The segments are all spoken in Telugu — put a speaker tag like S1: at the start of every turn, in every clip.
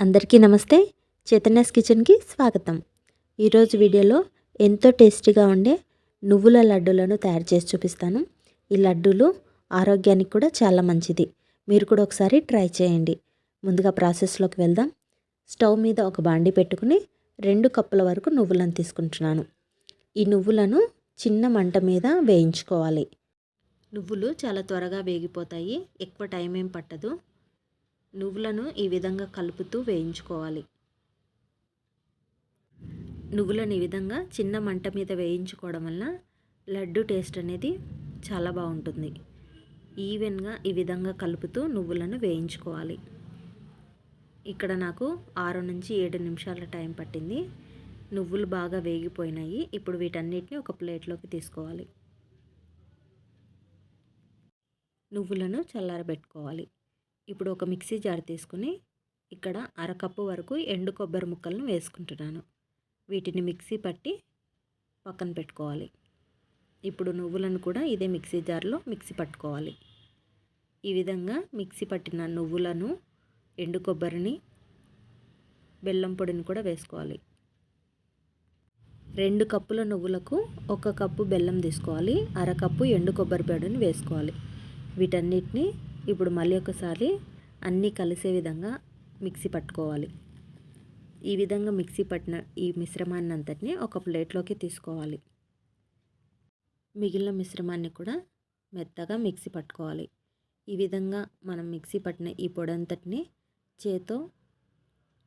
S1: అందరికీ నమస్తే. చైతన్యస్ కిచెన్కి స్వాగతం. ఈరోజు వీడియోలో ఎంతో టేస్టీగా ఉండే నువ్వుల లడ్డూలను తయారు చేసి చూపిస్తాను. ఈ లడ్డూలు ఆరోగ్యానికి కూడా చాలా మంచిది. మీరు కూడా ఒకసారి ట్రై చేయండి. ముందుగా ప్రాసెస్లోకి వెళ్దాం. స్టవ్ మీద ఒక బాండి పెట్టుకుని రెండు కప్పుల వరకు నువ్వులను తీసుకుంటున్నాను. ఈ నువ్వులను చిన్న మంట మీద వేయించుకోవాలి. నువ్వులు చాలా త్వరగా వేగిపోతాయి. ఎక్కువ టైం ఏం పట్టదు. నువ్వులను ఈ విధంగా కలుపుతూ వేయించుకోవాలి. నువ్వులను ఈ విధంగా చిన్న మంట మీద వేయించుకోవడం వల్ల లడ్డు టేస్ట్ అనేది చాలా బాగుంటుంది. ఈవెన్గా ఈ విధంగా కలుపుతూ నువ్వులను వేయించుకోవాలి. ఇక్కడ నాకు ఆరు నుంచి ఏడు నిమిషాల టైం పట్టింది. నువ్వులు బాగా వేగిపోయినాయి. ఇప్పుడు వీటన్నిటిని ఒక ప్లేట్లోకి తీసుకోవాలి. నువ్వులను చల్లారబెట్టుకోవాలి. ఇప్పుడు ఒక మిక్సీ జార్ తీసుకుని ఇక్కడ అరకప్పు వరకు ఎండు కొబ్బరి ముక్కలను వేసుకుంటున్నాను. వీటిని మిక్సీ పట్టి పక్కన పెట్టుకోవాలి. ఇప్పుడు నువ్వులను కూడా ఇదే మిక్సీ జార్లో మిక్సీ పట్టుకోవాలి. ఈ విధంగా మిక్సీ పట్టిన నువ్వులను ఎండు కొబ్బరిని బెల్లం పొడిని కూడా వేసుకోవాలి. రెండు కప్పుల నువ్వులకు ఒక కప్పు బెల్లం తీసుకోవాలి. అరకప్పు ఎండు కొబ్బరి పొడిని వేసుకోవాలి. వీటన్నిటిని ఇప్పుడు మళ్ళీ ఒకసారి అన్నీ కలిసే విధంగా మిక్సీ పట్టుకోవాలి. ఈ విధంగా మిక్సీ పట్టిన ఈ మిశ్రమాన్ని అంతటిని ఒక ప్లేట్లోకి తీసుకోవాలి. మిగిలిన మిశ్రమాన్ని కూడా మెత్తగా మిక్సీ పట్టుకోవాలి. ఈ విధంగా మనం మిక్సీ పట్టిన ఈ పొడి అంతటిని చేతో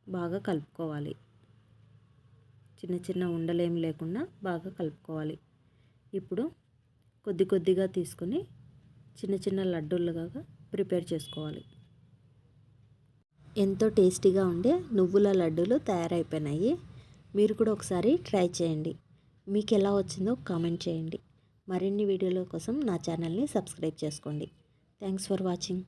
S1: బాగా కలుపుకోవాలి. చిన్న చిన్న ఉండలేం లేకుండా బాగా కలుపుకోవాలి. ఇప్పుడు కొద్ది కొద్దిగా తీసుకొని చిన్న చిన్న లడ్డూలుగా ప్రిపేర్ చేసుకోవాలి. ఎంతో టేస్టీగా ఉండే నువ్వుల లడ్డూలు తయారైపోయినాయి. మీరు కూడా ఒకసారి ట్రై చేయండి. మీకు ఎలా వచ్చిందో కామెంట్ చేయండి. మరిన్ని వీడియోల కోసం నా ఛానల్ని సబ్స్క్రైబ్ చేసుకోండి. Thanks for watching.